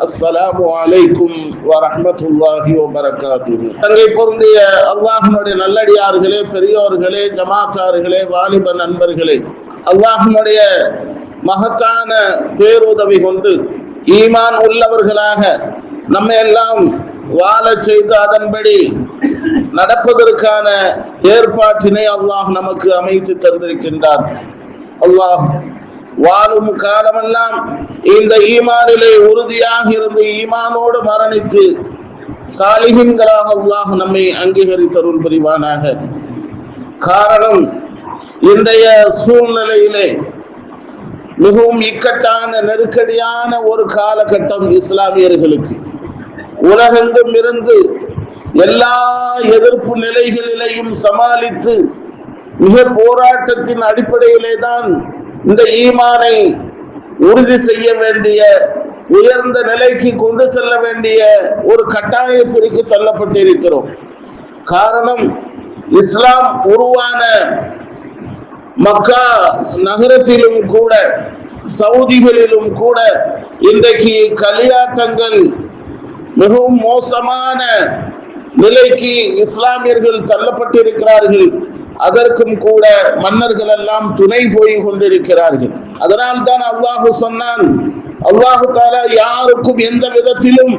அஸ்ஸலாமு அலைக்கும் வரஹ்மத்துல்லாஹி வபரகாத்துஹு. தங்கை பொருந்திய அல்லாஹ்வுடைய நல்லடியார்களே பெரியோர்களே ஜமாத்தார்களே வாலிப நண்பர்களே அல்லாஹ்வுடைய மகத்தான பேருதவி கொண்டு ஈமான் உள்ளவர்களாக நம்ம எல்லாம் வாழச் செய்து அதன்படி நடப்பதற்கான ஏற்பாட்டினை அல்லாஹ் நமக்கு அமைத்து தந்திருக்கின்றார் அல்லாஹ் வாழும் காலமெல்லாம் இந்த ஈமானிலே உறுதியாக இருந்து ஈமானோடு மரணித்து சாலிகின்களாக அல்லாஹ் நம்மை அங்கீகரித்தருள் புரிவானாக. காரணம் இன்றைய சூழ்நிலையிலே மிகவும் இக்கட்டான நெருக்கடியான ஒரு காலகட்டம் இஸ்லாமியர்களுக்கு. உலகெங்கும் இருந்து எல்லா எதிர்ப்பு நிலைகளிலையும் சமாளித்து மிக போராட்டத்தின் அடிப்படையிலே தான் இந்த ஈமானை உறுதி செய்ய வேண்டிய உயர்ந்த நிலைக்கு கொண்டு செல்ல வேண்டிய ஒரு கட்டாயத்திற்கு தள்ளப்பட்டிருக்கிறோம். காரணம் இஸ்லாம் உருவான மக்கா நகரத்திலும் கூட சவுதிகளிலும் கூட இன்றைக்கு கலியாட்டங்கள் மிகவும் மோசமான நிலைக்கு இஸ்லாமியர்கள் தள்ளப்பட்டிருக்கிறார்கள். அதற்கும் கூட மன்னர்கள் எல்லாம் துணை போய் கொண்டிருக்கிறார்கள். அதனால் தான் அல்லாஹு சொன்னான் அல்லாஹு தாலா யாருக்கும் எந்த விதத்திலும்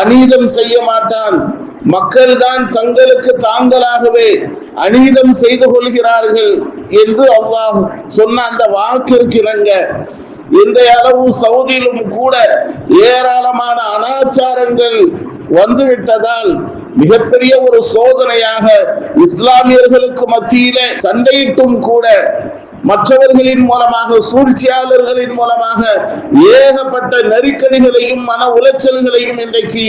அநீதம் செய்ய மாட்டான். மக்கள் தான் தங்களுக்கு தாங்களாகவே அநீதம் செய்து கொள்கிறார்கள் என்று அல்லாஹ் சொன்ன அந்த வாக்கிற்கு இணங்க இன்றைய அளவு சவுதியிலும் கூட ஏராளமான அனாச்சாரங்கள் வந்துவிட்டதால் மிகப்பெரிய ஒரு சோதனையாக இஸ்லாமியர்களுக்கு மத்தியிலே சண்டையிட்டும் கூட மற்றவர்களின் மூலமாக சூழ்ச்சியாளர்களின் மூலமாக ஏகப்பட்ட நெருக்கடிகளையும் மன உளைச்சல்களையும் இன்றைக்கு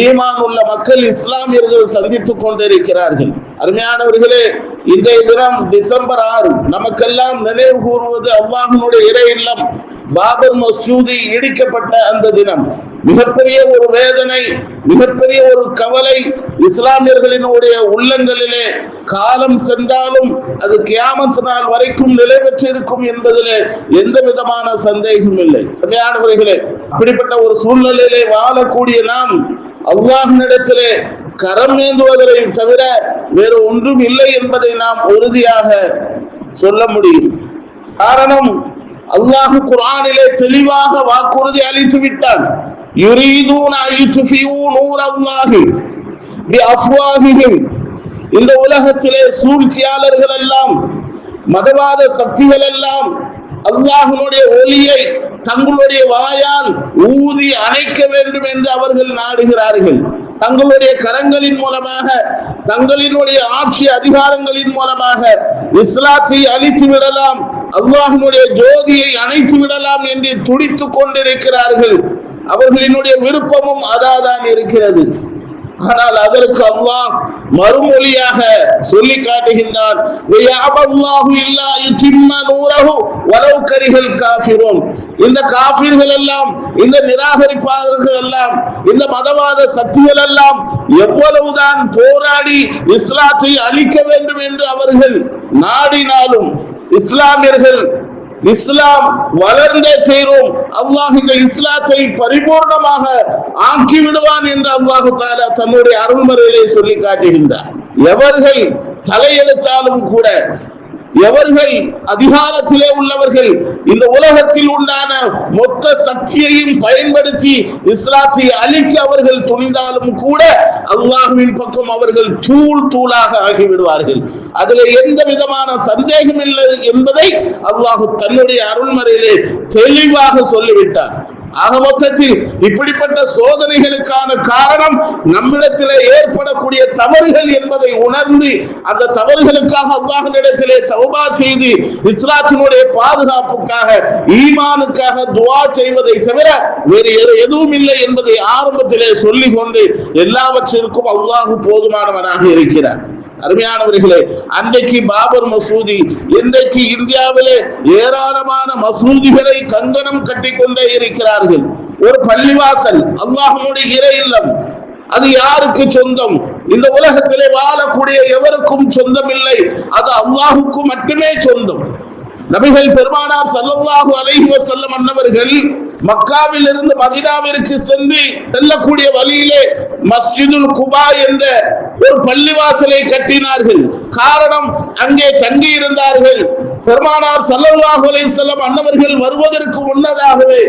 ஈமான் உள்ள மக்கள் இஸ்லாமியர்கள் சந்தித்துக் கொண்டிருக்கிறார்கள். அருமையானவர்களே இன்றைய தினம் டிசம்பர் ஆறு நமக்கெல்லாம் நினைவு கூறுவது அல்லாஹனுடைய இறை இல்லம் பாபர் மசூதி இடிக்கப்பட்ட அந்த தினம். மிகப்பெரிய ஒரு வேதனை மிகப்பெரிய ஒரு கவலை இஸ்லாமியர்களினுடைய உள்ளங்களிலே காலம் சென்றாலும் அது கியாமத்து நாள் வரைக்கும் நிலை பெற்றிருக்கும் என்பதிலே எந்த விதமான சந்தேகம் இல்லை. விளையாடுவர்களே அப்படிப்பட்ட ஒரு சூழ்நிலையிலே வாழக்கூடிய நாம் அல்லாஹினிடத்திலே கரம் ஏந்துவதை தவிர வேறு ஒன்றும் இல்லை என்பதை நாம் உறுதியாக சொல்ல முடியும். காரணம் அல்லாஹு குரானிலே தெளிவாக வாக்குறுதி அளித்து விட்டான் யுரீதூன ஐயுத்ஃபியூ நூரல்லாஹி பிஅஃப்வாஹிஹிம் இந்த உலகத்திலே சூழ்ச்சியாளர்கள் எல்லாம் மதவாத சக்திகள் எல்லாம் அல்லாஹனுடைய ஒளியை தங்களுடைய வாயால் ஊதி அணைக்க வேண்டும் என்று அவர்கள் நாடுகிறார்கள். தங்களுடைய கரங்களின் மூலமாக தங்களினுடைய ஆட்சி அதிகாரங்களின் மூலமாக இஸ்லாத்தை அழித்து விடலாம் அல்லாஹனுடைய ஜோதியை அணைத்து விடலாம் என்று துடித்துக் கொண்டிருக்கிறார்கள். அவர்களினுடைய விருப்பமும் அதாதான் இருக்கிறது. ஆனால் அதற்கு அல்லாஹ் மறுமொழியாக சொல்லி காட்டுகின்றான். இந்த காபிர்கள் எல்லாம் இந்த நிராகரிப்பாளர்கள் எல்லாம் இந்த மதவாத சக்திகள் எல்லாம் எவ்வளவுதான் போராடி இஸ்லாத்தை அழிக்க வேண்டும் என்று அவர்கள் நாடினாலும் இஸ்லாமியர்கள் இஸ்லாம் வளர்ந்தே தீரும். அல்லாஹ் இந்த இஸ்லாத்தை பரிபூர்ணமாக ஆக்கி விடுவான் என்று அல்லாஹு தாலா தன்னுடைய அருள்முறையிலே சொல்லி காட்டுகின்றார் எவர்கள் தலையெழுத்தாலும் கூட எவர்கள் அதிகாரத்திலே உள்ளவர்கள் இந்த உலகத்தில் உண்டான மொத்த சக்தியையும் பயன்படுத்தி இஸ்லாத்தை அழிக்க அவர்கள் துணிந்தாலும் கூட அல்லாஹுவின் பக்கம் அவர்கள் தூள் தூளாக ஆகிவிடுவார்கள். அதுல எந்த விதமான சந்தேகம் இல்லை என்பதை அல்லாஹு தன்னுடைய அருள்மறையிலே தெளிவாக சொல்லிவிட்டார் ஆக மொத்தத்தில் இப்படிப்பட்ட சோதனைகளுக்கான காரணம் நம்மிடத்திலே ஏற்படக்கூடிய தவறுகள் என்பதை உணர்ந்து அந்த தவறுகளுக்காக அல்லாஹிடத்திலே தௌபா செய்து இஸ்லாத்தினுடைய பாதுகாப்புக்காக ஈமானுக்காக துவா செய்வதை தவிர வேறு எதுவும் இல்லை என்பதை ஆரம்பத்திலே சொல்லிக் கொண்டு எல்லாவற்றிற்கும் அல்லாஹு போதுமானவனாக இருக்கிறார் அருமையானவர்களே அன்றைக்கு பாபர் மசூதி இன்றைக்கு இந்தியாவிலே ஏராளமான மசூதிகளை கங்கணம் கட்டி கொண்டே இருக்கிறார்கள். ஒரு பள்ளிவாசல் அல்லாஹனுடைய இறை இல்லம். அது யாருக்கு சொந்தம்? இந்த உலகத்திலே வாழக்கூடிய எவருக்கும் சொந்தம் இல்லை அது அல்லாஹுக்கு மட்டுமே சொந்தம். நபிகள் பெருமானார் சல்லல்லாஹு அலைஹி வஸல்லம் அன்னவர்கள் மக்காவில் இருந்து மதினாவிற்கு சென்று செல்லக்கூடிய வழியிலே மஸ்ஜிதுல் குபா என்ற ஒரு பள்ளிவாசலை கட்டினார்கள். காரணம் அங்கே தங்கி இருந்தார்கள் பெருமானார் சல்லல்லாஹு அலைஹி வஸல்லம் அன்னவர்கள் வருவதற்கு முன்னதாகவே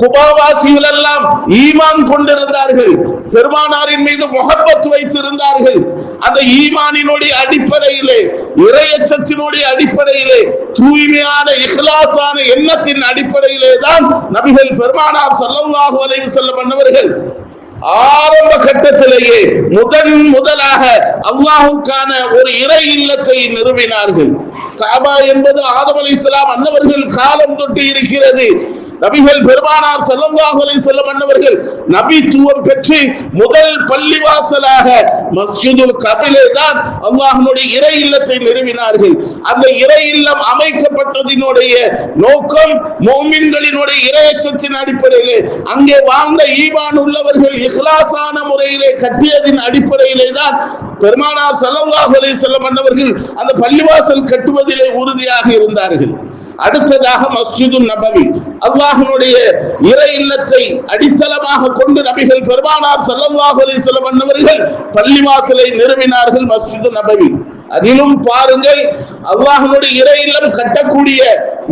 குபாவாசிகள் எல்லாம் ஈமான் கொண்டிருந்தார்கள். பெருமானாரின் மீது முகப்பத் வைத்திருந்தார்கள். அந்த ஈமானினுடைய அடிப்படையிலே இறையச்சத்தினுடைய அடிப்படையிலே தூய்மையான இஹ்லாசான எண்ணத்தின் அடிப்படையிலே தான் நபிகள் பெருமானார் ஸல்லல்லாஹு அலைஹி செல்ல பண்ணவர்கள் ஆரம்ப கட்டத்திலேயே முதன் முதலாக அல்லாஹுக்கான ஒரு இறை இல்லத்தை நிறுவினார்கள். காபா என்பது ஆதம் அலைஹிஸ்ஸலாம் அன்னவர்கள் காலம் தொட்டு இருக்கிறது. நபிகள் பெருமானார் ஸல்லல்லாஹு அலைஹி வஸல்லம் அன்னவர்கள் நபித்துவம் பெற்று முதல் பள்ளிவாசலாக மஸ்ஜிதுல் கபிலே தான் அல்லாஹ்வுடைய இறை இல்லத்தை நிறுவினார்கள். அந்த இறை இல்லம் அமைக்கப்பட்டதினுடைய நோக்கம் மோமின்களினுடைய இறையச்சத்தின் அடிப்படையிலே அங்கே வாழ்ந்த ஈவான் உள்ளவர்கள் இஹ்லாசான முறையிலே கட்டியதின் அடிப்படையிலே தான் பெருமானார் ஸல்லல்லாஹு அலைஹி வஸல்லம் அன்னவர்கள் அந்த பள்ளிவாசல் கட்டுவதிலே உறுதியாக இருந்தார்கள். அடுத்ததாக மஸ்ஜிது நபவி. அல்லாஹனுடைய இறை இல்லத்தை அடித்தளமாக கொண்டு நபிகள் பெருமானார் ஸல்லல்லாஹு அலைஹி அன்னவர்கள் பள்ளிவாசலை நிறுவினார்கள் மஸ்ஜிது நபவி. அதிலும் பாருங்கள் அல்லாஹனுடைய இறை இல்லம் கட்டக்கூடிய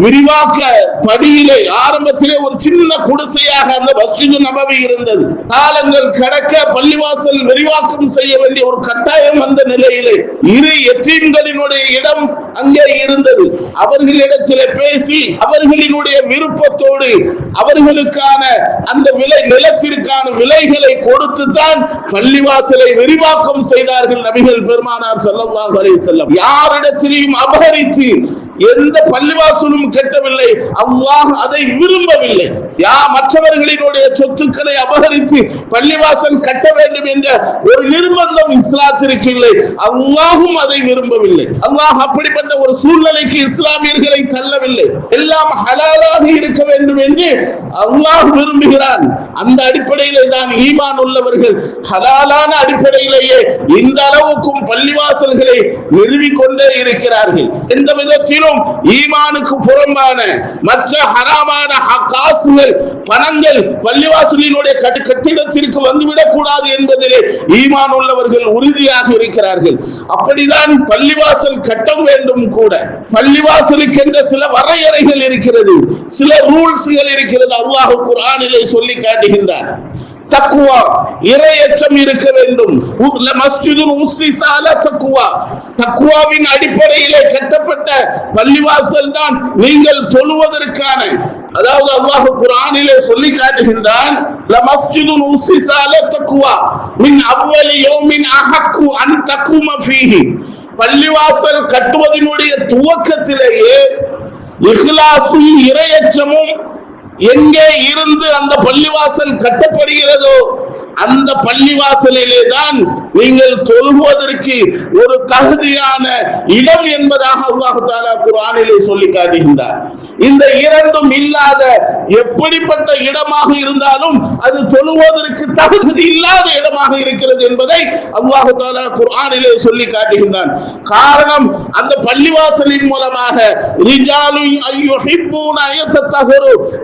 விரிவாக்க படியிலே ஆரம்பத்திலே ஒரு சின்ன குடிசையாக அந்த மஸ்ஜிது நபவி இருந்தது. காலங்கள் கடக்க பள்ளிவாசல் விரிவாக்கம் செய்ய வேண்டிய ஒரு கட்டாயம் வந்த நிலையிலே இரு எத்தீம்களினுடைய இடம் அங்கே இருந்தது. அவர்களிடத்திலே பேசி அவர்களினுடைய விருப்பத்தோடு அவர்களுக்கான அந்த விலை நிலத்திற்கான விலைகளை கொடுத்து தான் பள்ளிவாசலை விரிவாக்கம் செய்தார்கள் நபிகள் பெருமானார் செல்லம் அலைஹி யாரிடத்திலையும் அபகரித்து எந்த பள்ளிவாசலும் கெட்டவில்லை. அல்லாஹ் அதை விரும்பவில்லை. யா மற்றவர்களினுடைய சொத்துக்களை அபகரித்து பள்ளிவாசல் கட்ட வேண்டும் என்ற ஒரு நிர்பந்தம் இஸ்லாத்திற்கு இல்லை. அல்லாஹும் அதை விரும்பவில்லை. அல்லாஹ் அப்படிப்பட்ட ஒரு சூழ்நிலைக்கு இஸ்லாமியர்களை தள்ளவில்லை. எல்லாம் ஹலாலாக இருக்க வேண்டும் என்று அல்லாஹ் விரும்புகிறான். அந்த அடிப்படையிலே தான் ஈமான் உள்ளவர்கள் ஹலாலான அடிப்படையிலேயே இந்த அளவுக்கும் பள்ளிவாசல்களை நிறுவிக்கொண்டே இருக்கிறார்கள். எந்த விதத்திலும் ஈமானுக்கு புறம்பான மற்ற ஹராமான காசுகள் பணங்கள் பள்ளிவாசலினுடைய கட்டு கட்டிடத்திற்கு வந்துவிடக் கூடாது என்பதிலே ஈமான் உள்ளவர்கள் உறுதியாக இருக்கிறார்கள். அப்படிதான் பள்ளிவாசல் கட்டம் வேண்டும் கூட. பள்ளிவாசலுக்கு என்ற சில வரையறைகள் இருக்கிறது சில ரூல்ஸ்கள் இருக்கிறது அல்லாஹ் குரானிலே சொல்லி காட்டுகின்றார் தக்குவா இறையச்சம் இருக்க வேண்டும். தக்குவா. தக்குவாவின் அடிப்படையிலே கட்டப்பட்ட பள்ளிவாசல் தான் நீங்கள் தொழுவதற்கான அதாவது அல்லாஹ் குரானிலே சொல்லி காட்டுகின்றான் ல தக்குவா மின் அன் பள்ளிவாசல் கட்டுவதனுடைய துவக்கத்திலேயே இஹ்லாசும் இரையச்சமும் எங்கே இருந்து அந்த பள்ளிவாசல் கட்டப்படுகிறதோ அந்த பள்ளிவாசலிலே தான் நீங்கள் தொழுவதற்கு ஒரு தகுதியான இடம் என்பதாக அல்லாஹ் தாலா குர்ஆனிலே சொல்லி காட்டுகின்றார். இந்த இரண்டும் இல்லாத எப்படிப்பட்ட இடமாக இருந்தாலும் அது தொழுவதற்கு தகுதி இல்லாத இடமாக இருக்கிறது என்பதை அல்லாஹ் தாலா குர்ஆனிலே சொல்லி காட்டுகின்றான். காரணம் அந்த பள்ளிவாசலின் மூலமாக ரிஜாலு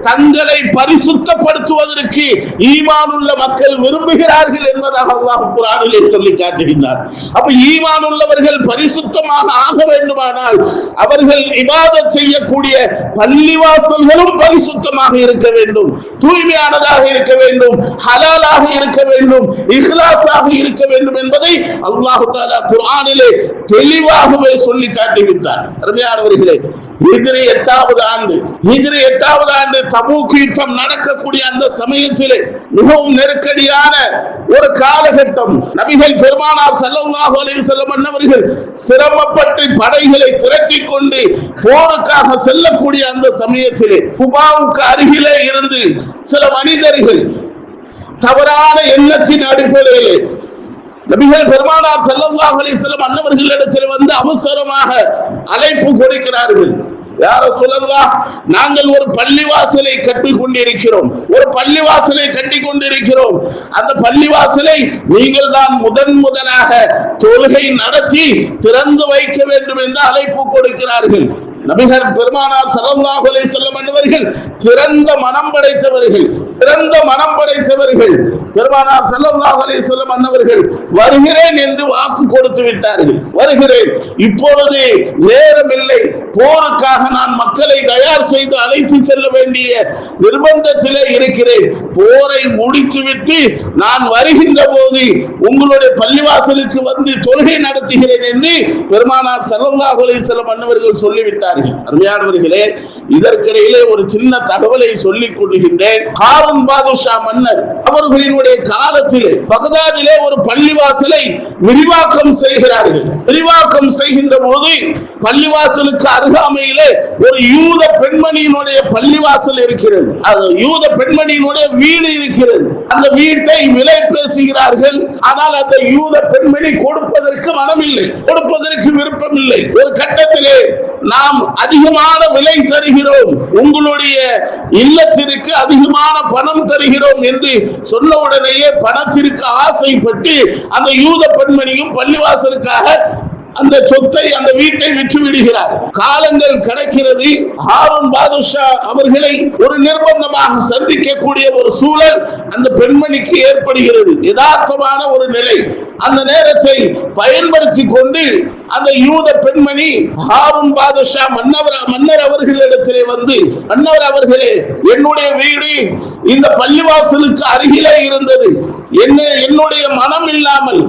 தங்களை பரிசுத்தப்படுத்துவதற்கு ஈமானுள்ள மக்கள் விரும்புகிறார்கள் என்பதாக அல்லாஹ் குரானிலே சொல்லி காட்டுகின்றார் அப்ப ஈமான் உள்ளவர்கள் பரிசுத்தமாக ஆக வேண்டுமானால் அவர்கள் இபாதத் செய்யக்கூடிய பள்ளிவாசல்களும் பரிசுத்தமாக இருக்க வேண்டும். தூய்மையானதாக இருக்க வேண்டும். ஹலாலாக இருக்க வேண்டும். இஹ்லாஸாக இருக்க வேண்டும் என்பதை அல்லாஹு தாலா குரானிலே தெளிவாகவே சொல்லி காட்டுகின்றார் அருமையானவர்களே ஹிஜ்ரி எட்டாவது ஆண்டு ஹிஜ்ரி எட்டாவது ஆண்டு தபூக் யுத்தம் நடக்கக்கூடிய அந்த சமயத்திலே மிகவும் நெருக்கடியான ஒரு காலகட்டம். நபிகள் பெருமானார் ஸல்லல்லாஹு அலைஹி வஸல்லம் அன்னவர்கள் சிரமப்பட்டு படைகளை திரட்டி கொண்டு போருக்காக செல்லக்கூடிய அந்த சமயத்திலே குபாவுக்கு அருகிலே இருந்து சில மனிதர்கள் தவறான எண்ணத்தின் அடிப்படையிலே நபிகள் பெருமானார் ஸல்லல்லாஹு அலைஹி வஸல்லம் அன்னவர்களிடத்தில் வந்து அவசரமாக அழைப்பு கொடுக்கிறார்கள். யார சொல்லலாம் நாங்கள் ஒரு பள்ளிவாசலை கட்டி கொண்டிருக்கிறோம். ஒரு பள்ளிவாசலை கட்டி கொண்டிருக்கிறோம். அந்த பள்ளிவாசலை நீங்கள் தான் முதன் முதலாக தொழுகை நடத்தி திறந்து வைக்க வேண்டும் என்று அழைப்பு கொடுக்கிறார்கள். நபிகர் பெருமானார் சலல்லாஹு அலை செல்லம் என்பவர்கள் திறந்த மனம் படைத்தவர்கள் திறந்த மனம் படைத்தவர்கள். பெருமானார் ஸல்லல்லாஹு அலை செல்லம் அன்னவர்கள் வருகிறேன் என்று வாக்கு கொடுத்து விட்டார்கள். வருகிறேன். இப்பொழுது நேரம் இல்லை போருக்காக நான் மக்களை தயார் செய்து அழைத்து செல்ல வேண்டிய நிர்பந்தத்திலே இருக்கிறேன். போரை முடித்துவிட்டு நான் வருகின்ற போது உங்களுடைய பள்ளிவாசலுக்கு வந்து தொழுகை நடத்துகிறேன் என்று பெருமானார் ஸல்லல்லாஹு அலைஹி மன்னவர்கள் அன்னவர்கள் சொல்லிவிட்டார்கள். அருமையானவர்களே இதற்கிடையிலே ஒரு சின்ன தகவலை சொல்லிக் கொள்கின்றேன். காரும் பாதுஷா மன்னர் அவர்களினுடைய காலத்திலே பகதாதிலே ஒரு பள்ளிவாசலை விரிவாக்கம் செய்கிறார்கள். விரிவாக்கம் செய்கின்ற போது பள்ளிவாசலுக்கு அருகாமையிலே ஒரு யூத பெண்மணியினுடைய பள்ளிவாசல் இருக்கிறது. அது யூத பெண்மணியினுடைய வீடு இருக்கிறது. அந்த வீட்டை விலை பேசுகிறார்கள். ஆனால் அந்த யூத பெண்மணி கொடுப்பதற்கு மனமில்லை. கொடுப்பதற்கு விருப்பம் இல்லை ஒரு கட்டத்திலே நாம் அதிகமான விலை தருகிறோம். உங்களுடைய இல்லத்திற்கு அதிகமான பணம் தருகிறோம் என்று சொன்ன உடனேயே பணத்திற்கு ஆசைப்பட்டு அந்த யூத பெண்மணியும் பள்ளிவாசலுக்காக அந்த சொத்தை அந்த வீட்டை விற்று விடுகிறார். காலங்கள் கடக்கிறது. ஹாரூன் பாதுஷா அவர்களை ஒரு நிர்பந்தமாக சந்திக்கக்கூடிய ஒரு சூழல் அந்த பெண்மணிக்கு ஏற்படுகிறது. யதார்த்தமான ஒரு நிலை. அந்த நேரத்தை பயன்படுத்தி கொண்டு அந்த யூத பெண்மணி ஹாரூன் பாதுஷா மன்னவர் மன்னர் அவர்களிடத்திலே வந்து மன்னர் அவர்களே என்னுடைய வீடு இந்த பள்ளிவாசலுக்கு அருகிலே இருந்தது. என்ன என்னுடைய மனம் இல்லாமல்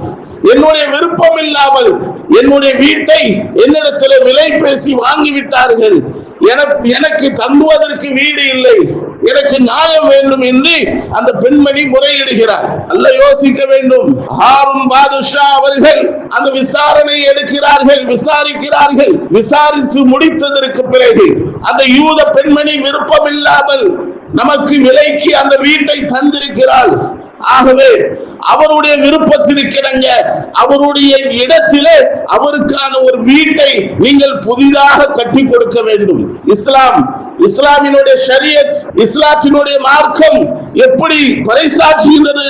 என்னுடைய விருப்பம் இல்லாமல் என்னுடைய வீட்டை என்னிடத்தில் விலை பேசி வாங்கி விட்டார்கள் எனக்கு எனக்கு தங்குவதற்கு வீடு இல்லை. எனக்கு நியாயம் வேண்டும் என்று அந்த பெண்மணி முறையிடுகிறார். அல்ல யோசிக்க வேண்டும். ஹாரூன் பாதுஷா அவர்கள் அந்த விசாரணை எடுக்கிறார்கள் விசாரிக்கிறார்கள். விசாரித்து முடித்ததற்கு பிறகு அந்த யூத பெண்மணி விருப்பம் இல்லாமல் நமக்கு விலைக்கு அந்த வீட்டை தந்திருக்கிறாள். ஆகவே அவருடைய விருப்பத்திற்கிடங்க அவருடைய இடத்திலே அவருக்கான ஒரு வீட்டை நீங்கள் புதிதாக கட்டி கொடுக்க வேண்டும். இஸ்லாம் இஸ்லாமினுடைய ஷரியத் இஸ்லாத்தினுடைய மார்க்கம் எப்படி பறைசாற்றுகின்றது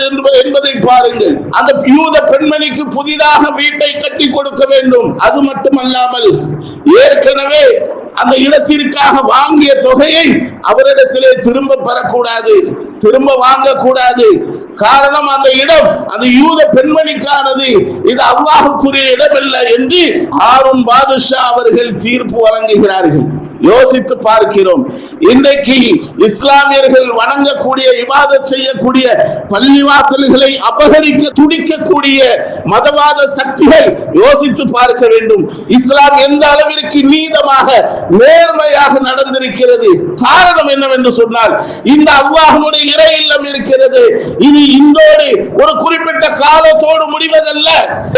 என்பதை பாருங்கள். அந்த யூத பெண்மணிக்கு புதிதாக வீட்டை கட்டி கொடுக்க வேண்டும். அது மட்டுமல்லாமல் ஏற்கனவே அந்த இடத்திற்காக வாங்கிய தொகையை அவரிடத்திலே திரும்ப பெறக்கூடாது திரும்ப வாங்கக்கூடாது. காரணம் அந்த இடம் அந்த யூத பெண்மணிக்கானது. இது அல்லாஹுக்குரிய இடமில்லை என்று ஆறும் பாதுஷா அவர்கள் தீர்ப்பு வழங்குகிறார்கள். யோசித்து பார்க்கிறோம். இன்றைக்கு இஸ்லாமியர்கள் வணங்கக்கூடிய விவாத செய்யக்கூடிய பள்ளிவாசல்களை அபகரிக்க துடிக்கக்கூடிய மதவாத சக்திகள் யோசித்து பார்க்க வேண்டும். இஸ்லாம் எந்த அளவிற்கு நீதமாக நேர்மையாக நடந்திருக்கிறது? காரணம் என்னவென்று சொன்னால் இந்த அல்லாஹனுடைய இறை இல்லம் இருக்கிறது. இது இந்தோடு ஒரு குறிப்பிட்ட காலத்தோடு முடிவதல்ல.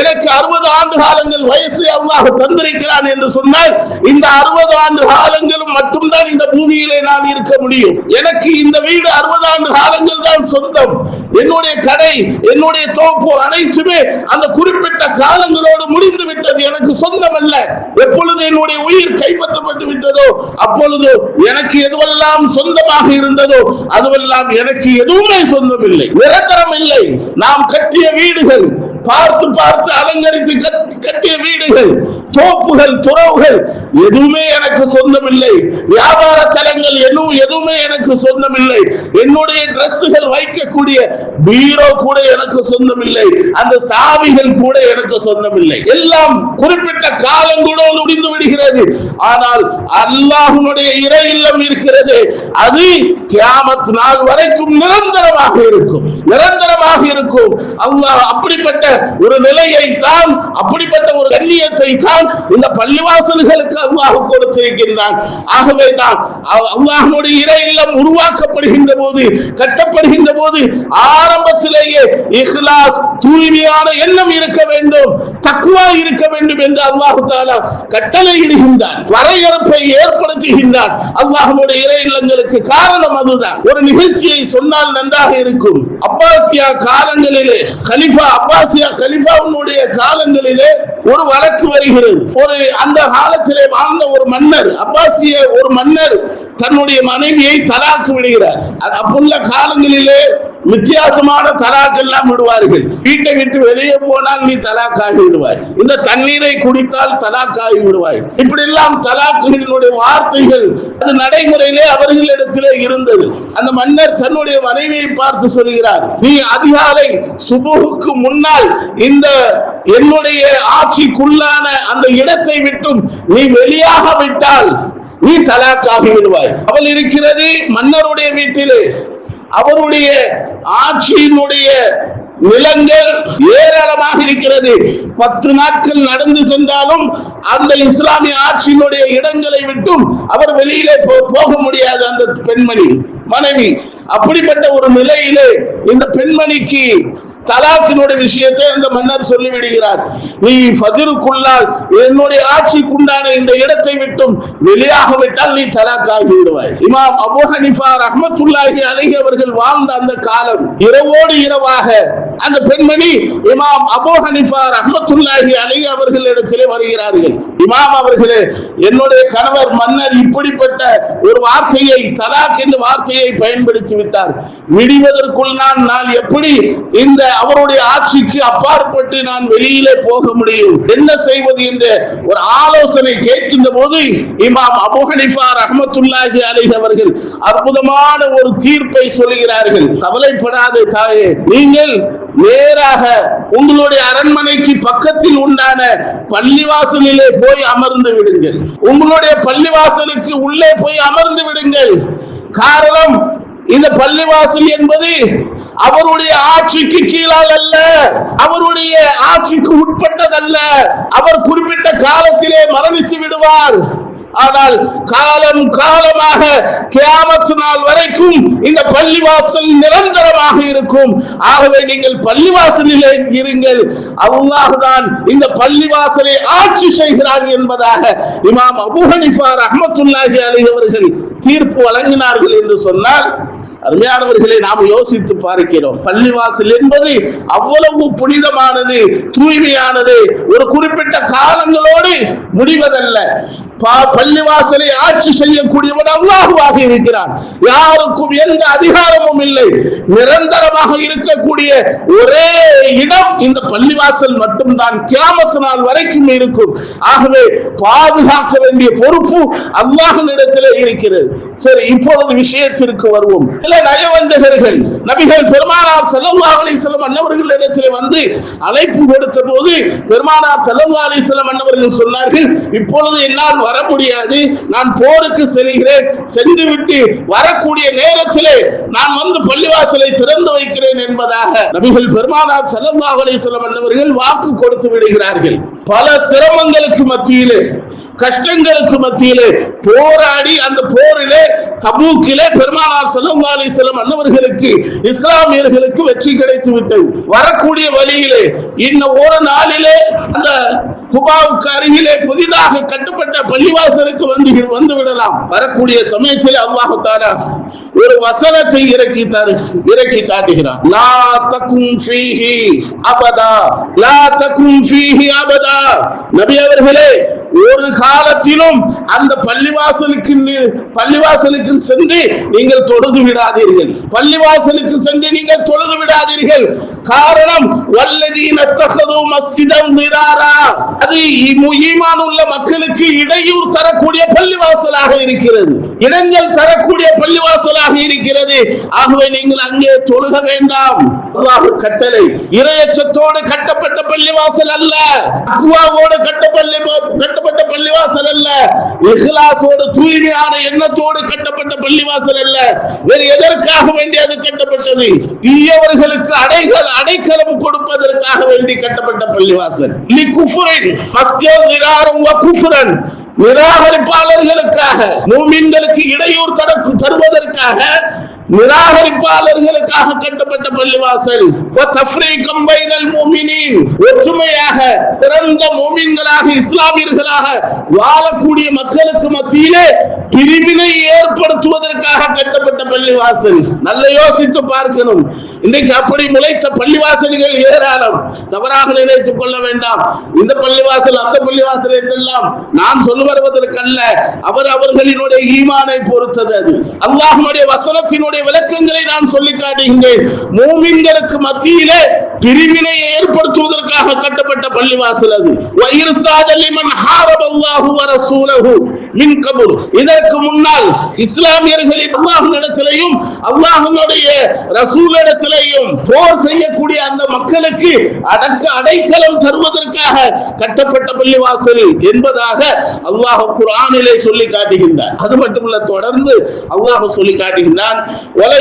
எனக்கு அறுபது ஆண்டு காலங்கள் வயசு அல்லாஹ் தந்திருக்கிறான் என்று சொன்னால் இந்த அறுபது ஆண்டு காலங்களும் மட்டும்தான் இந்த பூமியிலே நான் இருக்க முடியும். எனக்கு இந்த வீடு அறுபது ஆண்டு காலங்கள் தான் சொந்தம். என்னுடைய கடை என்னுடைய தோப்பு அனைத்துமே அந்த குறிப்பிட்ட காலங்களோடு முடிந்து விட்டது. எனக்கு சொந்தம் அல்ல. எப்பொழுது என்னுடைய உயிர் கைப்பற்றப்பட்டு விட்டதோ அப்பொழுது எனக்கு எதுவெல்லாம் சொந்தமாக இருந்ததோ அதுவெல்லாம் எனக்கு எதுவுமே சொந்தம் இல்லை நிரந்தரம் இல்லை. நாம் கட்டிய வீடுகள் பார்த்து பார்த்து அலங்கரித்து கட்டி- கட்டிய வீடுகள் தோப்புகள் துறவுகள் எதுவுமே எனக்கு சொந்தமில்லை. வியாபார தலங்கள் எதுவும் எதுவுமே எனக்கு சொந்தமில்லை. என்னுடைய டிரெஸ்ஸுகள் வைக்கக்கூடிய பீரோ கூட எனக்கு சொந்தமில்லை. அந்த சாவிகள் கூட எனக்கு சொந்தமில்லை. எல்லாம் குறிப்பிட்ட காலங்களோடு முடிந்து விடுகிறது. ஆனால் அல்லாஹனுடைய இறை இல்லம் இருக்கிறது. அது கியாமத் நாள் வரைக்கும் நிரந்தரமாக இருக்கும். நிரந்தரமாக இருக்கும். அல்லாஹ் அப்படிப்பட்ட ஒரு நிலையை தான் அப்படிப்பட்ட ஒரு கண்ணியத்தை தான் இந்த பள்ளிவாசல்களுக்கு அல்லாஹ் கொடுத்திருக்கின்றான். ஆகவே தான் அ- இறை இல்லம் உருவாக்கப்படுகின்ற போது கட்டப்படுகின்ற போது ஆரம்பத்திலேயே இஹ்லாஸ் தூய்மையான எண்ணம் இருக்க வேண்டும் தக்குவா இருக்க வேண்டும் என்று அல்லாஹு தாலா கட்டளை இடுகின்றான் வரையறுப்பை ஏற்படுத்துகின்றான். அல்லாஹனுடைய இறை இல்லங்களுக்கு காரணம் அதுதான். ஒரு நிகழ்ச்சியை சொன்னால் நன்றாக இருக்கும். அப்பாசியா காலங்களிலே கலிஃபா அப்பாசியா கலிஃபாவுடைய காலங்களிலே ஒரு வழக்கு வருகிறது. ஒரு அந்த காலத்திலே வாழ்ந்த ஒரு மன்னர் அப்பாசிய ஒரு மன்னர் தன்னுடைய மனைவியை தலாக்கு விடுகிறார். அப்புள்ள காலங்களிலே வித்தியாசமான தலாக் எல்லாம் விடுவார்கள். வீட்டை விட்டு வெளியே போனால் நீ தலாக்காகி விடுவாய். இந்த தண்ணீரை குடித்தால் தலாக்காகி விடுவாய். இப்படி எல்லாம் தலாக்குகளினுடைய வார்த்தைகள் அது நடைமுறையிலே அவர்களிடத்திலே இருந்தது. அந்த மன்னர் தன்னுடைய மனைவியை பார்த்து சொல்கிறார் நீ அதிகாலை சுபுகுக்கு முன்னால் இந்த என்னுடைய ஆட்சிக்குள்ளான அந்த இடத்தை விட்டும் நீ வெளியாக விட்டால் நீ தலாக்காகி விடுவாய். அவள் இருக்கிறது மன்னருடைய வீட்டிலே. அவருடைய ஆட்சியினுடைய நிலங்கள் ஏராளமாக இருக்கிறது. பத்து நாட்கள் நடந்து சென்றாலும் அந்த இஸ்லாமிய ஆட்சியினுடைய இடங்களை விட்டும் அவர் வெளியிலே போ- போக முடியாது அந்த பெண்மணி மனைவி. அப்படிப்பட்ட ஒரு நிலையிலே இந்த பெண்மணிக்கு தலாக்கினுடைய விஷயத்தை அந்த மன்னர் சொல்லிவிடுகிறார். நீ பதிருக்குள்ளால் என்னுடைய ஆட்சிக்குண்டான இந்த இடத்தை விட்டும் வெளியாக விட்டால் நீ தலாக்காகி விடுவாய். இமாம் அபூ ஹனிஃபா ரஹமத்துல்லாஹி அலஹி அவர்கள் வாழ்ந்த அந்த காலம் இரவோடு இரவாக அந்த பெண்மணி இமாம் அபூ ஹனிஃபா ரஹ்மத்துல்லாஹி அவர்கள் அவர்களிடத்திலே வருகிறார்கள். இமாம் அவர்களே என்னுடைய கணவர் மன்னர் இப்படிப்பட்ட ஒரு வார்த்தையை தலாக் என்ற வார்த்தையை பயன்படுத்தி விட்டார். விடுவதற்குள் நான் நான் எப்படி இந்த அவருடைய ஆட்சிக்கு அப்பாற்பட்டு நான் வெளியிலே போக முடியும். என்ன செய்வது என்ற ஒரு ஆலோசனை கேட்கின்ற போது இமாம் அபூ ஹனிஃபா ரஹ்மத்துல்லாஹி அவர்கள் அற்புதமான ஒரு தீர்ப்பை சொல்கிறார்கள். கவலைப்படாதே தாயே நீங்கள் நேராக உங்களுடைய அரண்மனைக்கு பக்கத்தில் உண்டான பள்ளிவாசலிலே போய் அமர்ந்து விடுங்கள். உங்களுடைய பள்ளிவாசலுக்கு உள்ளே போய் அமர்ந்து விடுங்கள். காரணம் இந்த பள்ளிவாசல் என்பது அவருடைய ஆட்சிக்கு கீழால் அல்ல அவருடைய ஆட்சிக்கு உட்பட்டதல்ல. அவர் குறிப்பிட்ட காலத்திலே மரணித்து விடுவார். ஆனால் காலம் காலமாக கியாமத்து நாள் வரைக்கும் இந்த பள்ளிவாசல் நிரந்தரமாக இருக்கும். ஆகவே நீங்கள் பள்ளிவாசலில் இருங்கள். அல்லாஹ் தான் இந்த பள்ளிவாசலை ஆட்சி செய்கிறார் என்பதாக இமாம் அபூ ஹனிஃபா ரஹ்மத்துல்லாஹி அவர்கள் தீர்ப்பு வழங்கினார்கள் என்று சொன்னால் அருமையானவர்களை நாம் யோசித்து பார்க்கிறோம். பள்ளிவாசல் என்பது அவ்வளவு புனிதமானது தூய்மையானது. ஒரு குறிப்பிட்ட காலங்களோடு முடிவதல்ல. பள்ளிவாசலை ஆட்சி செய்யக்கூடியவன் அல்லாஹுவாக இருக்கிறான். யாருக்கும் எந்த அதிகாரமும் இல்லை. நிரந்தரமாக இருக்கக்கூடிய ஒரே இடம் இந்த பள்ளிவாசல் மட்டும்தான். கிராமத்து நாள் வரைக்கும் இருக்கும். ஆகவே பாதுகாக்க வேண்டிய பொறுப்பு அல்லாஹனிடத்திலே இருக்கிறது. சரி இப்பொழுது விஷயத்திற்கு வருவோம். சில நயவந்தகர்கள் நபிகள் பெருமானார் ஸல்லல்லாஹு அலைஹி அன்னவர்கள் இடத்திலே வந்து அழைப்பு கொடுத்த போது பெருமானார் ஸல்லல்லாஹு அலைஹி வஸல்லம் அன்னவர்கள் சொன்னார்கள் இப்பொழுது என்னால் வர முடியாது. நான் போருக்கு செல்கிறேன். சென்று விட்டு வரக்கூடிய நேரத்திலே நான் வந்து பள்ளிவாசலை திறந்து வைக்கிறேன் என்பதாக நபிகள் பெருமானார் ஸல்லல்லாஹு அலைஹி வஸல்லம் வாக்கு கொடுத்து விடுகிறார்கள். பல சிரமங்களுக்கு மத்தியிலே கஷ்டங்களுக்கு மத்தியிலே போராடி அந்த போரிலே தபூக்கிலே பெருமானார் ஸல்லல்லாஹு அலி வஸல்லம் அன்னவர்களுக்கு இஸ்லாமியர்களுக்கு வெற்றி கிடைத்து விட்டது. வரக்கூடிய வழியிலே இன்னும் ஒரு நாளிலே அந்த குபாவுக்கு அருகிலே புதிதாக கட்டுப்பட்ட பள்ளிவாசலுக்கு வந்து வந்து விடலாம். வரக்கூடிய சமயத்தில் அல்லாஹு ஒரு வசனத்தை இறக்கி தரு இறக்கி காட்டுகிறான். லா தக்கும் ஃபீஹி அபதா லா தக்கும் ஃபீஹி அபதா. நபி அவர்களே ஒரு காலத்திலும் அந்த பள்ளிவாசலுக்கு பள்ளிவாசலுக்கு சென்று நீங்கள் தொழுது விடாதீர்கள். பள்ளிவாசலுக்கு சென்று நீங்கள் தொழுது விடாதீர்கள். காரணம் வல்லதீன மஸ்ஜிதம் நிராரா அது ஈ- ஈமான் உள்ள மக்களுக்கு இடையூறு தரக்கூடிய பள்ளிவாசலாக இருக்கிறது. இடங்கள் தரக்கூடிய பள்ளிவாசலாக இருக்கிறது. ஆகவே நீங்கள் அங்கே தொழுக வேண்டாம். அல்லாஹ் கட்டளை. இரையச்சத்தோடு கட்டப்பட்ட பள்ளிவாசல் அல்ல. அக்குவாவோடு கட்டப்பள்ளி கட்டப்பட்ட பள்ளிவாசல் அல்ல. இஹ்லாசோடு தூய்மையான எண்ணத்தோடு கட்டப்பட்ட பள்ளிவாசல் அல்ல. வேறு எதற்காக வேண்டி அது கட்டப்பட்டது? தீயவர்களுக்கு அடைகள் அடைக்கலம் கொடுப்பதற்காக வேண்டி கட்டப்பட்ட பள்ளிவாசல். லி குஃபுரின் மஸ்ஜித் திராரும் குஃபுரன். நிராகரிப்பாளர்களுக்காக மூமின்களுக்கு இடையூறு தர- தருவதற்காக நிராகரிப்பாளர்களுக்காக கட்டப்பட்ட பள்ளிவாசல். ஒற்றுமையாக பிறந்த மூமின்களாக இஸ்லாமியர்களாக வாழக்கூடிய மக்களுக்கு மத்தியிலே பிரிவினை ஏற்படுத்துவதற்காக கட்டப்பட்ட பள்ளிவாசல். நல்ல யோசித்து பார்க்கணும். இன்றைக்கு அப்படி முளைத்த பள்ளிவாசல்கள் ஏராளம். தவறாக நினைத்துக் கொள்ள வேண்டாம். இந்த பள்ளிவாசல் அந்த பள்ளிவாசல் என்றெல்லாம் நான் சொல்ல வருவதற்கல்ல. அவர் அவர்களினுடைய ஈமானை பொறுத்தது அது. அல்லாஹனுடைய வசனத்தினுடைய விளக்கங்களை நான் சொல்லி காட்டுகின்றேன். மூமின்களுக்கு மத்தியிலே பிரிவினை ஏற்படுத்துவதற்காக கட்டப்பட்ட பள்ளிவாசல் அது. வயிறு வயிறுசாதலிமன் ஹாரபல்லாஹு வரசூலஹு மின் கபுல் இதற்கு முன்னால் இஸ்லாமியர்களின் அல்லாஹ்விடத்திலேயும் அல்லாஹ்வினுடைய ரசூலிடத்திலையும் போர் செய்யக்கூடிய அந்த மக்களுக்கு அடக்க அடைக்கலம் தருவதற்காக கட்டப்பட்ட பள்ளிவாசல் என்பதாக அல்லாஹ் குரானிலே சொல்லி காட்டுகின்றார் அது மட்டுமல்ல தொடர்ந்து அல்லாஹ் சொல்லி காட்டுகின்றான் "வல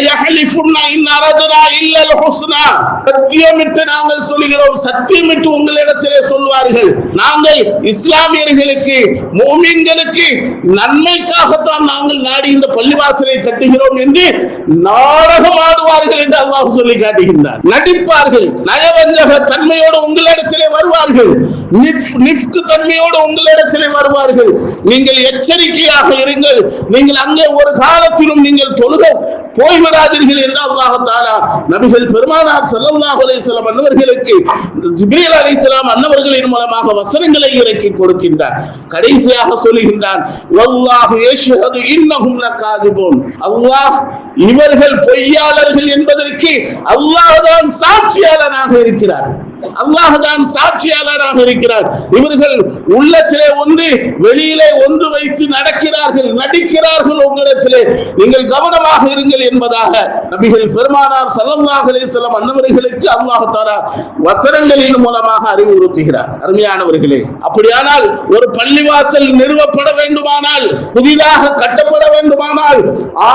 சத்தியமிட்டு நாங்கள் சொல்லுகிறோம் சத்தியமிட்டு உங்களிடத்திலே சொல்வார்கள். நாங்கள் இஸ்லாமியர்களுக்கு மோமின்களுக்கு நன்மைக்காகத்தான் நாங்கள் நாடி இந்த பள்ளிவாசலை கட்டுகிறோம் என்று நாடகம் ஆடுவார்கள் என்று அல்லாஹ் சொல்லி காட்டுகின்றார் நடிப்பார்கள் நயவஞ்சக தன்மையோடு உங்களிடத்திலே வருவார்கள். நிஃப்- தன்மையோடு உங்களிடத்திலே வருவார்கள். நீங்கள் எச்சரிக்கையாக இருங்கள். நீங்கள் அங்கே ஒரு காலத்திலும் நீங்கள் தொழுக போய்விடாதீர்கள் என்று அல்லாஹத்தாலா நபிகள் பெருமானார் ஸல்லல்லாஹு அலைஹி அன்னவர்களுக்கு ஜிப்ரீல் அலிஸ்லாம் அன்னவர்களின் மூலமாக வசனங்களை இறக்கி கொடுக்கின்றார். கடைசியாக சொல்லுகின்றான் வல்லாஹு யஷ்ஹது இன்னஹும் லகாதிபூன். அல்லாஹ் இவர்கள் பொய்யாளர்கள் என்பதற்கு அல்லாஹ் தான் சாட்சியாளனாக இருக்கிறார். அல்லாஹ் தான் சாட்சியாளராக இருக்கிறார். இவர்கள் உள்ளத்திலே ஒன்று வெளியிலே ஒன்று வைத்து நடக்கிறார்கள் நடிக்கிறார்கள் உங்களிடத்திலே. நீங்கள் கவனமாக இருங்கள் என்பதாக நபிகள் பெருமானார் ஸல்லல்லாஹு செல்லம் அன்னவர்களுக்கு அல்லாஹ் வசனங்களின் மூலமாக அறிவுறுத்துகிறார். அருமையானவர்களே அப்படியானால் ஒரு பள்ளிவாசல் நிறுவப்பட வேண்டுமானால் புதிதாக கட்டப்பட வேண்டுமானால்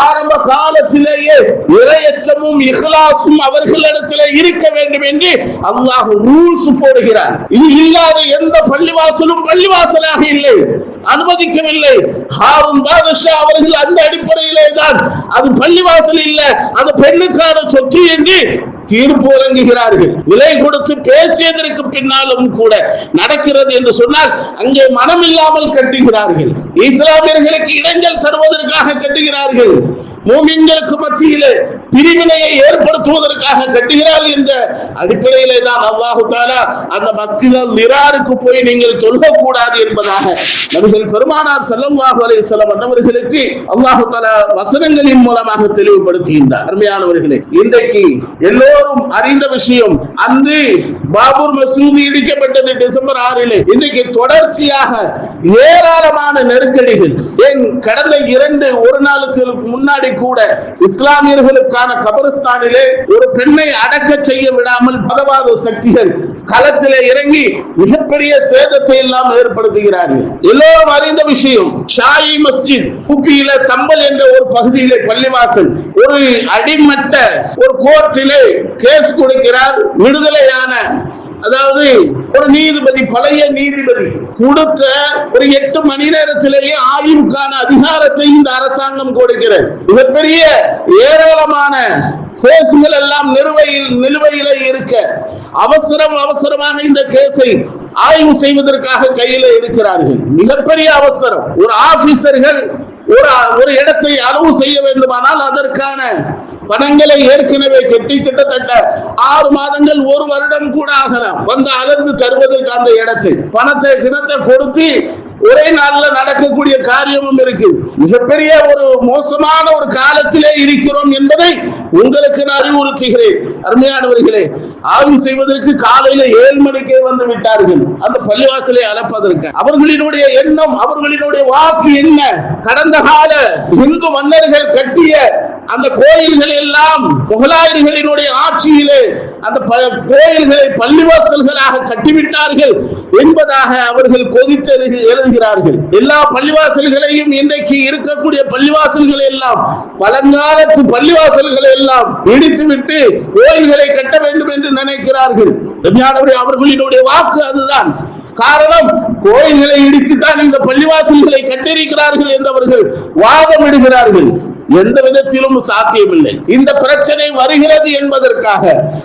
ஆரம்ப காலத்திலேயே இரையச்சமும் இஹ்லாசும் அவர்களிடத்தில் இருக்க வேண்டும் என்று அல்லாஹ் ரூல்ஸ் போடுகிறார். இது இல்லாத எந்த பள்ளிவாசலும் பள்ளிவாசலாக இல்லை. அனுமதிக்கவில்லை. ஹாரூன் பாதுஷா அவர்கள் அந்த அடிப்படையிலே தான். அது பள்ளிவாசல் இல்ல. அந்த பெண்ணுக்கான சொத்து என்று தீர்ப்பு வழங்குகிறார்கள். விலை கொடுத்து பேசியதற்கு பின்னாலும் கூட நடக்கிறது என்று சொன்னால் அங்கே மனம் இல்லாமல் கட்டுகிறார்கள். இஸ்லாமியர்களுக்கு இடங்கள் தருவதற்காக கட்டுகிறார்கள். மூமின்களுக்கு மத்தியிலே பிரிவினையை ஏற்படுத்துவதற்காக கட்டுகிறார் என்ற அடிப்படையிலே தான் அல்லாஹு தாலா அந்த மஸ்ஜிதல் நிராருக்கு போய் நீங்கள் தொழுக கூடாது என்பதாக நபிகள் பெருமானார் ஸல்லல்லாஹு அலை செல்லம் அன்னவர்களுக்கு அல்லாஹு தாலா வசனங்களின் மூலமாக தெளிவுபடுத்துகின்றார். அருமையானவர்களே இன்றைக்கு எல்லோரும் அறிந்த விஷயம் அன்று பாபூர் மசூதி இடிக்கப்பட்டது டிசம்பர் ஆறிலே. இன்றைக்கு தொடர்ச்சியாக ஏராளமான நெருக்கடிகள். ஏன் கடந்த இரண்டு ஒரு நாளுக்கு முன்னாடி கூட இஸ்லாமியர்களுக்கான கபரஸ்தானிலே ஒரு பெண்ணை அடக்க செய்ய விடாமல் பதவாத சக்திகள் களத்திலே இறங்கி மிகப்பெரிய சேதத்தை எல்லாம் ஏற்படுத்துகிறார்கள். எல்லோரும் அறிந்த விஷயம் ஷாயி மஸ்ஜித் குப்பியில சம்பல் என்ற ஒரு பகுதியிலே பள்ளிவாசல் ஒரு அடிமட்ட ஒரு கோர்ட்டிலே கேஸ் கொடுக்கிறார் விடுதலையான அதாவது ஒரு நீதிபதி பழைய நீதிபதி கொடுத்த ஒரு எட்டு மணி நேரத்திலேயே ஆய்வுக்கான அதிகாரத்தை இந்த அரசாங்கம் கொடுக்கிறது. மிகப்பெரிய ஏராளமான கேசுகள் எல்லாம் நிலுவையில் நிலுவையில இருக்க அவசரம் அவசரமாக இந்த கேஸை ஆய்வு செய்வதற்காக கையில இருக்கிறார்கள். மிகப்பெரிய அவசரம். ஒரு ஆபீசர்கள் ஒரு ஒரு இடத்தை அளவு செய்ய வேண்டுமானால் அதற்கான பணங்களை ஏற்கனவே கட்டி கிட்டத்தட்ட ஆறு மாதங்கள் ஒரு வருடம் கூட ஆகலாம். வந்து அலர்ந்து தருவதற்கு அந்த இடத்தை பணத்தை கிணத்தை கொடுத்து ஒரே நாள்ல நடக்கக்கூடிய காரியமும் இருக்கு. மிகப்பெரிய ஒரு மோசமான ஒரு காலத்திலே இருக்கிறோம் என்பதை உங்களுக்கு நான் அறிவுறுத்துகிறேன். அருமையானவர்களே ஆய்வு செய்வதற்கு காலையில ஏழு மணிக்கே வந்து விட்டார்கள். அந்த பள்ளிவாசலை அனுப்பதற்கு அவர்களினுடைய எண்ணம் அவர்களினுடைய வாக்கு என்ன? கடந்த கால இந்து மன்னர்கள் கட்டிய அந்த கோயில்கள் எல்லாம் முகலாயர்களினுடைய ஆட்சியிலே அந்த ப- கோயில்களை பள்ளிவாசல்களாக கட்டிவிட்டார்கள் என்பதாக அவர்கள் கொதித்து எழுது- எழுதுகிறார்கள் எல்லா பள்ளிவாசல்களையும் இன்றைக்கு இருக்கக்கூடிய பள்ளிவாசல்கள் எல்லாம் பழங்காலத்து பள்ளிவாசல்களை எல்லாம் இடித்துவிட்டு கோயில்களை கட்ட வேண்டும் என்று நினைக்கிறார்கள். அவர்களினுடைய வாக்கு அதுதான். காரணம் கோயில்களை இடித்துத்தான் இந்த பள்ளிவாசல்களை கட்டியிருக்கிறார்கள் என்றவர்கள் வாதம் இடுகிறார்கள் எந்த விதத்திலும் சாத்தியமில்லை. இந்த பிரச்சனை வருகிறது என்பதற்காக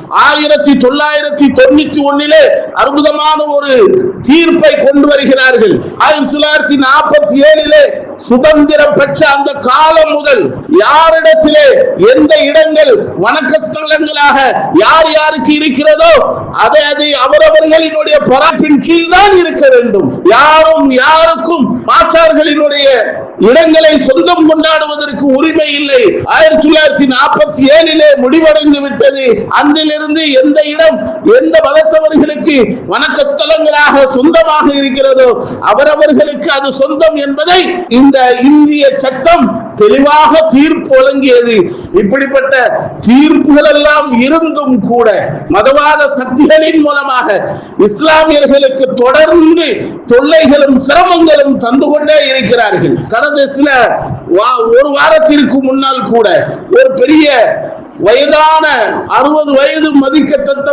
ஆயிரத்தி தொள்ளாயிரத்தி தொண்ணூத்தி ஒன்னிலே அற்புதமான ஒரு தீர்ப்பை கொண்டு வருகிறார்கள். ஆயிரத்தி தொள்ளாயிரத்தி நாற்பத்தி ஏழிலே சுதந்திரம் பெற்ற அந்த காலம் முதல் யாரிடத்திலே எந்த இடங்கள் வணக்க ஸ்தலங்களாக யார் யாருக்கு இருக்கிறதோ அதை அது அவரவர்களினுடைய பரப்பின் கீழ் தான் இருக்க வேண்டும். யாரும் யாருக்கும் ஆச்சார்களினுடைய இடங்களை சொந்தம் கொண்டாடுவதற்கு உரிமை இல்லை. ஆயிரத்தி தொள்ளாயிரத்தி நாற்பத்தி ஏழிலே முடிவடைந்து விட்டது. அன்றிலிருந்து எந்த இடம் எந்த மதத்தவர்களுக்கு வணக்க ஸ்தலங்களாக சொந்தமாக இருக்கிறதோ அவரவர்களுக்கு அது சொந்தம் என்பதை இந்த இந்திய சட்டம் தெளிவாக தீர்ப்பு வழங்கியது. இப்படிப்பட்ட தீர்ப்புகள் எல்லாம் இருந்தும் கூட மதவாத சக்திகளின் மூலமாக இஸ்லாமியர்களுக்கு தொடர்ந்து தொல்லைகளும் சிரமங்களும் தந்து கொண்டே இருக்கிறார்கள். கடந்த சில வா- ஒரு வாரத்திற்கு முன்னால் கூட ஒரு பெரிய வயதான அறுபது வயது மதிக்கத்தக்க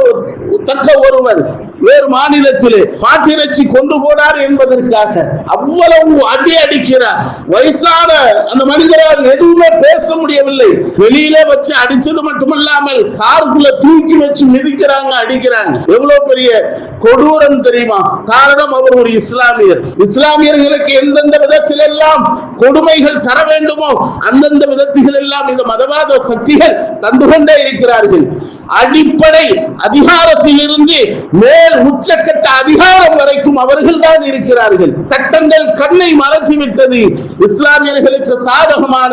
தக்க ஒருவர் வேறு மாநிலத்திலே பாட்டிறைச்சி கொண்டு போனார் என்பதற்காக அவ்வளவு அடி அடிக்கிறார். வயசான அந்த மனிதரால் எதுவுமே பேச முடியவில்லை. வெளியிலே வச்சு அடிச்சது மட்டுமல்லாமல் காருக்குள்ள தூக்கி வச்சு மிதிக்கிறாங்க அடிக்கிறாங்க. எவ்வளவு பெரிய கொடூரம் தெரியுமா? காரணம் அவர் ஒரு இஸ்லாமியர். இஸ்லாமியர்களுக்கு எந்தெந்த விதத்தில் எல்லாம் கொடுமைகள் தர வேண்டுமோ அந்தந்த விதத்தில் எல்லாம் இந்த மதவாத சக்திகள் தந்து கொண்டே இருக்கிறார்கள். அடிப்படை அதிகாரத்திலிருந்து மேல் உச்சக்கட்ட அதிகாரம் வரைக்கும் அவர்கள் தான் இருக்கிறார்கள். சட்டங்கள் கண்ணை மறைத்து விட்டது இஸ்லாமியர்களுக்கு சாதகமான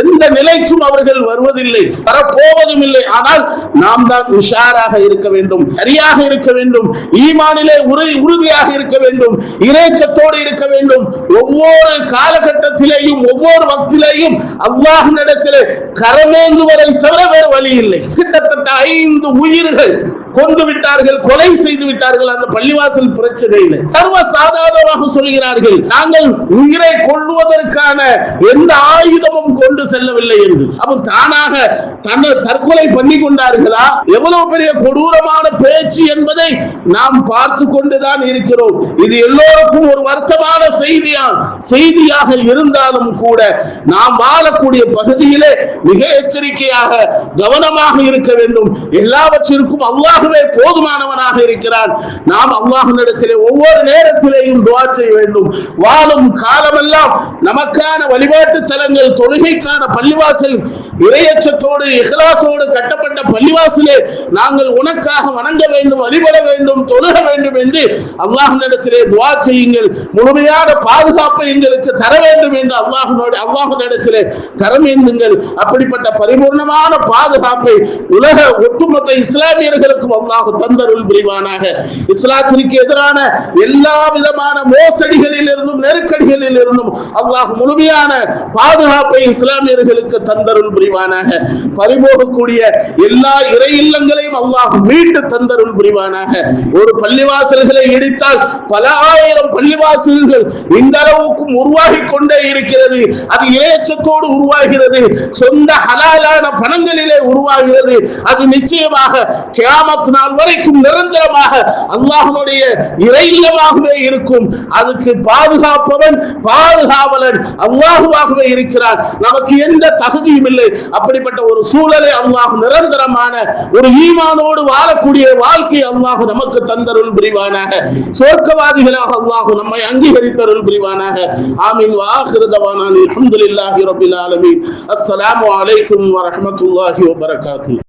எந்த நிலைக்கும் அவர்கள் வருவதில்லை வரப்போவதும் இல்லை ஆனால் நாம் தான் உஷாராக இருக்க வேண்டும் சரியாக இருக்க வேண்டும் ஈமானிலே உறுதி உறுதியாக இருக்க வேண்டும் இறைச்சத்தோடு இருக்க வேண்டும். ஒவ்வொரு காலகட்டத்திலேயும் ஒவ்வொரு வக்திலேயும் அல்லாஹ்விடத்திலே கரமேந்துவதை தவிர வேறு வழி இல்லை. கிட்டத்தட்ட ஐந்து உயிர்கள் கொண்டு விட்டார்கள் கொலை செய்து விட்டார்கள் அந்த பள்ளிவாசல் பிரச்சனையில். சர்வ சாதாரணமாக சொல்கிறார்கள் நாங்கள் உயிரை கொள்வதற்கான எந்த ஆயுதமும் கொண்டு செல்லவில்லை என்று. அவன் தானாக தன்னை தற்கொலை பண்ணி கொண்டார்களா எவ்வளவு பெரிய கொடூரமான பேச்சு என்பதை நாம் பார்த்து கொண்டுதான் இருக்கிறோம். இது எல்லோருக்கும் ஒரு வருத்தமான செய்தியா செய்தியாக இருந்தாலும் கூட நாம் வாழக்கூடிய பகுதியிலே மிக எச்சரிக்கையாக கவனமாக இருக்க வேண்டும். எல்லாவற்றிற்கும் அல்லாஹுவே போதுமானவனாக இருக்கிறான். நாம் அல்லாஹனிடத்திலே ஒவ்வொரு நேரத்திலேயும் துவா செய்ய வேண்டும். வாழும் காலமெல்லாம் நமக்கான வழிபாட்டு தலங்கள் தொழுகைக்கான பள்ளிவாசல் இரையச்சத்தோடு இஹ்லாசோடு கட்டப்பட்ட பள்ளிவாசலே நாங்கள் உனக்காக வணங்க வேண்டும் வழிபட வேண்டும் தொழுக வேண்டும் என்று அல்லாஹனிடத்திலே துவா செய்யுங்கள். முழுமையான பாதுகாப்பை எங்களுக்கு தர வேண்டும் என்று அல்லாஹனோட அல்லாஹனிடத்திலே கரம் ஏந்துங்கள். அப்படிப்பட்ட பரிபூர்ணமான பாதுகாப்பை உலக ஒட்டுமொத்த இஸ்லாமியர்களுக்கு இஸ்லாமியர்களுக்கும் அல்லாஹு தந்தருள் புரிவானாக. இஸ்லாத்திற்கு எதிரான எல்லா விதமான மோசடிகளில் இருந்தும் நெருக்கடிகளில் இருந்தும் அல்லாஹ் முழுமையான பாதுகாப்பை இஸ்லாமியர்களுக்கு தந்தருள் புரிவானாக. பறிபோகக்கூடிய எல்லா இறை இல்லங்களையும் அல்லாஹ் மீட்டு தந்தருள் புரிவானாக. ஒரு பள்ளிவாசல்களை இடித்தால் பல ஆயிரம் பள்ளிவாசல்கள் இந்த அளவுக்கும் உருவாகி கொண்டே இருக்கிறது. அது இறையச்சத்தோடு உருவாகிறது. சொந்த ஹலாலான பணங்களிலே உருவாகிறது. அது நிச்சயமாக கியாமத் நாள் வரைக்கும் நிரந்தரமாக அல்லாஹனுடைய இறை இல்லமாகவே இருக்கும். அதுக்கு பாதுகாப்பு பாதுகாப்பவன் பாதுகாவலன். அல்லாஹுவாகவே இருக்கிறான். நமக்கு எந்த தகுதியும் இல்லை. அப்படிப்பட்ட ஒரு சூழலை அல்லாஹ் நிரந்தரமான ஒரு ஈமானோடு வாழக்கூடிய வாழ்க்கை அல்லாஹ் நமக்கு தந்தருள் புரிவானாக. சொர்க்கவாதிகளாக அல்லாஹ் நம்மை அங்கீகரித்தருள் புரிவானாக. ஆமீன். வாஹிருதவானான் அல்ஹம்துலில்லாஹி ரபில் ஆலமீன். அஸ்ஸலாமு அலைக்கும் வரஹமத்துல்லாஹி வபரகாத்து